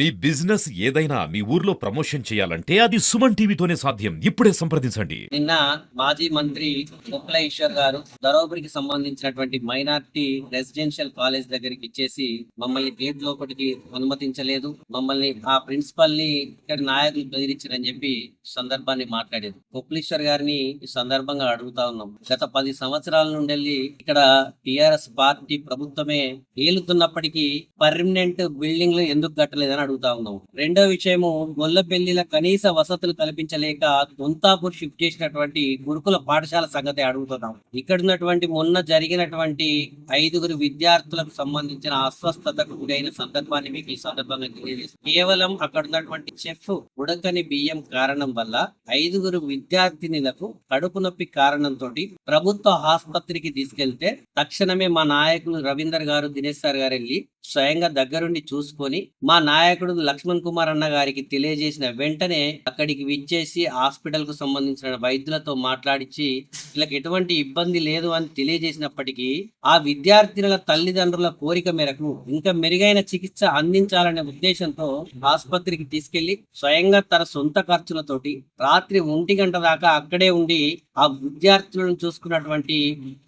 మీ business ఏదైనా మీ ఊర్లో promotion చేయాలంటే అది సుమన్ టీవీతోనే సాధ్యం. ఇప్పుడే సంప్రదించండి. నిన్న మాజీ మంత్రి ముప్పల ఈశ్వర్ గారు దరోబరికి సంబంధించినటువంటి మైనార్టీ రెసిడెన్షియల్ కాలేజ్ దగ్గరికి ఇచ్చేసి మమ్మల్ని గేట్ లోపలికి అనుమతించలేదు. మమ్మల్ని ఆ ప్రిన్సిపల్ని ఇక్కడ నాయకులు బెదిరించారని చెప్పి సందర్భాన్ని మాట్లాడేది ముప్పలేశ్వర్ గారిని ఈ సందర్భంగా అడుగుతా ఉన్నాం. గత పది సంవత్సరాల నుండి ఇక్కడ టిఆర్ఎస్ పార్టీ ప్రభుత్వమే ఏలుతున్నప్పటికీ పర్మనెంట్ బిల్డింగ్లు ఎందుకు కట్టలేదని అడుగుతా ఉన్నాం రెండో విషయము గొల్లపెల్లిల కనీస వసతులు కల్పించలేక దొంతాపూర్ షిఫ్ట్ చేసినటువంటి గురుకుల పాఠశాల సంగతి అడుగుతున్నాం. ఇక్కడ ఉన్నటువంటి మొన్న జరిగినటువంటి ఐదుగురు విద్యార్థులకు సంబంధించిన అస్వస్థతకు గురైన సందర్భాన్ని మీకు ఈ సందర్భంగా తెలియజేస్తాం కేవలం అక్కడ ఉన్నటువంటి చెఫ్ ఉడకని బియ్యం కారణం వల్ల ఐదుగురు విద్యార్థినులకు కడుపు నొప్పి కారణంతో ప్రభుత్వ ఆసుపత్రికి తీసుకెళ్తే తక్షణమే మా నాయకులు రవీందర్ గారు దినేష్ సార్ గారు వెళ్ళి స్వయంగా దగ్గరుండి చూసుకొని మా నాయకు నాయకుడు లక్ష్మణ్ కుమార్ అన్న గారికి తెలియజేసిన వెంటనే అక్కడికి విచ్చేసి హాస్పిటల్కు సంబంధించిన వైద్యులతో మాట్లాడించి వీళ్ళకి ఎటువంటి ఇబ్బంది లేదు అని తెలియజేసినప్పటికీ ఆ విద్యార్థినుల తల్లిదండ్రుల కోరిక మేరకు ఇంకా మెరుగైన చికిత్స అందించాలనే ఉద్దేశంతో ఆసుపత్రికి తీసుకెళ్ళి స్వయంగా తన సొంత ఖర్చులతోటి రాత్రి ఒంటి గంట దాకా అక్కడే ఉండి ఆ విద్యార్థులను చూసుకున్నటువంటి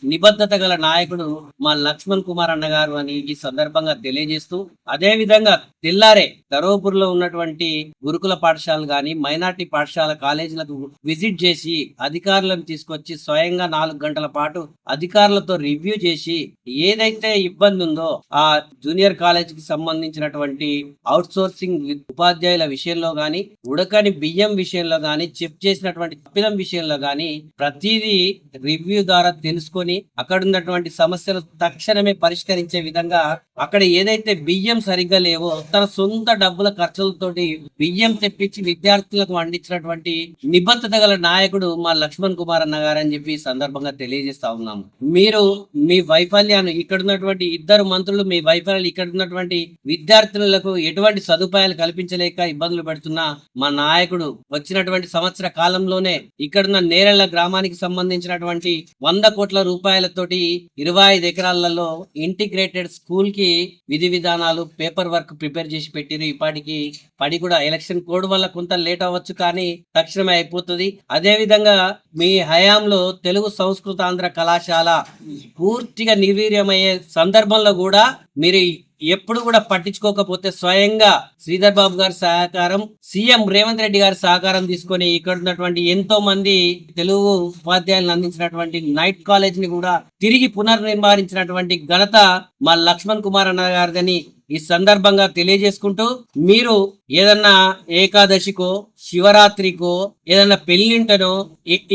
నిబద్ధత గల నాయకుడు మా లక్ష్మణ్ కుమార్ అన్న గారు అని ఈ సందర్భంగా తెలియజేస్తూ అదే విధంగా తెల్లారే ధరోపూర్లో ఉన్నటువంటి గురుకుల పాఠశాలలు గాని మైనార్టీ పాఠశాల కాలేజీలకు విజిట్ చేసి అధికారులను తీసుకొచ్చి స్వయంగా నాలుగు గంటల పాటు అధికారులతో రివ్యూ చేసి ఏదైతే ఇబ్బంది ఉందో ఆ జూనియర్ కాలేజ్కి సంబంధించినటువంటి అవుట్ సోర్సింగ్ ఉపాధ్యాయుల విషయంలో గాని ఉడకని బియ్యం విషయంలో గాని చెప్ చేసినటువంటి తప్పిదం విషయంలో గాని ప్రతిదీ రివ్యూ ద్వారా తెలుసుకొని అక్కడ ఉన్నటువంటి సమస్యలు తక్షణమే పరిష్కరించే విధంగా అక్కడ ఏదైతే బియ్యం సరిగ్గా లేవో తన సొంత డబ్బుల ఖర్చులతోటి బియ్యం తెప్పించి విద్యార్థులకు వండించినటువంటి నిబద్ధత గల నాయకుడు మా లక్ష్మణ్ కుమార్ అన్న గారు అని చెప్పి సందర్భంగా తెలియజేస్తా ఉన్నాము. మీరు మీ వైఫల్యాన్ని ఇక్కడ ఉన్నటువంటి ఇద్దరు మంత్రులు మీ వైఫల్యాలు ఇక్కడ ఉన్నటువంటి విద్యార్థులకు ఎటువంటి సదుపాయాలు కల్పించలేక ఇబ్బందులు పెడుతున్న మా నాయకుడు వచ్చినటువంటి సంవత్సర కాలంలోనే ఇక్కడున్న నేరెళ్ళ గ్రామానికి సంబంధించినటువంటి వంద కోట్ల రూపాయలతోటి ఇరవై ఐదు ఎకరాలలో ఇంటిగ్రేటెడ్ స్కూల్కి విధి విధానాలు పేపర్ వర్క్ ప్రిపేర్ చేసి పెట్టిరు ఇప్పటికి పడి కూడా ఎలక్షన్ కోడ్ వల్ల కొంత లేట్ అవ్వచ్చు కానీ తక్షణమే అయిపోతుంది. అదే విధంగా మీ హయాంలో తెలుగు సంస్కృత ఆంధ్ర కళాశాల పూర్తిగా నిర్వీర్యమయ్యే సందర్భంలో కూడా మీరు ఎప్పుడు కూడా పట్టించుకోకపోతే స్వయంగా శ్రీధర్ బాబు గారి సహకారం సీఎం రేవంత్ రెడ్డి గారి సహకారం తీసుకొని ఇక్కడ ఉన్నటువంటి ఎంతో మంది తెలుగు ఉపాధ్యాయులను అందించినటువంటి నైట్ కాలేజ్ని కూడా తిరిగి పునర్నిర్మాణించినటువంటి ఘనత మా లక్ష్మణ్ కుమార్ అన్న గారిదని ఈ సందర్భంగా తెలియజేసుకుంటూ మీరు ఏదన్నా ఏకాదశికో శివరాత్రికో ఏదన్నా పెళ్ళింటనో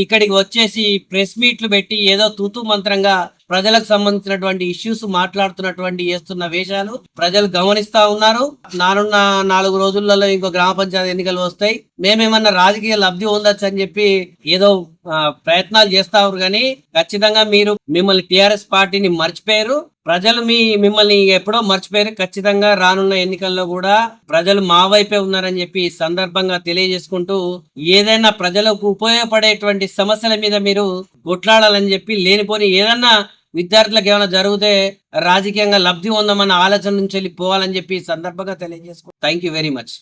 ఇక్కడికి వచ్చేసి ప్రెస్ మీట్లు పెట్టి ఏదో తూతు మంత్రంగా ప్రజలకు సంబంధించినటువంటి ఇష్యూస్ మాట్లాడుతున్నటువంటి చేస్తున్న వేషాలు ప్రజలు గమనిస్తా ఉన్నారు. నానున్న నాలుగు రోజులలో ఇంకో గ్రామ పంచాయతీ ఎన్నికలు వస్తాయి. మేమేమన్నా రాజకీయ లబ్ధి ఉండొచ్చు అని చెప్పి ఏదో ప్రయత్నాలు చేస్తారు కానీ ఖచ్చితంగా మీరు మిమ్మల్ని టిఆర్ఎస్ పార్టీని మర్చిపోయారు. ప్రజలు మీ మిమ్మల్ని ఎప్పుడో మర్చిపోయారు. ఖచ్చితంగా రానున్న ఎన్నికల్లో కూడా ప్రజలు మా వైపే ఉన్నారని చెప్పి సందర్భంగా తెలియజేసుకుంటూ ఏదైనా ప్రజలకు ఉపయోగపడేటువంటి సమస్యల మీద మీరు కొట్లాడాలని చెప్పి లేనిపోని ఏదన్నా విద్యార్థులకు ఏమైనా జరిగితే రాజకీయంగా లబ్ధి ఉందామన్న ఆలోచన నుంచి వెళ్ళి పోవాలని చెప్పి సందర్భంగా తెలియజేసుకో థ్యాంక్ యూ వెరీ మచ్.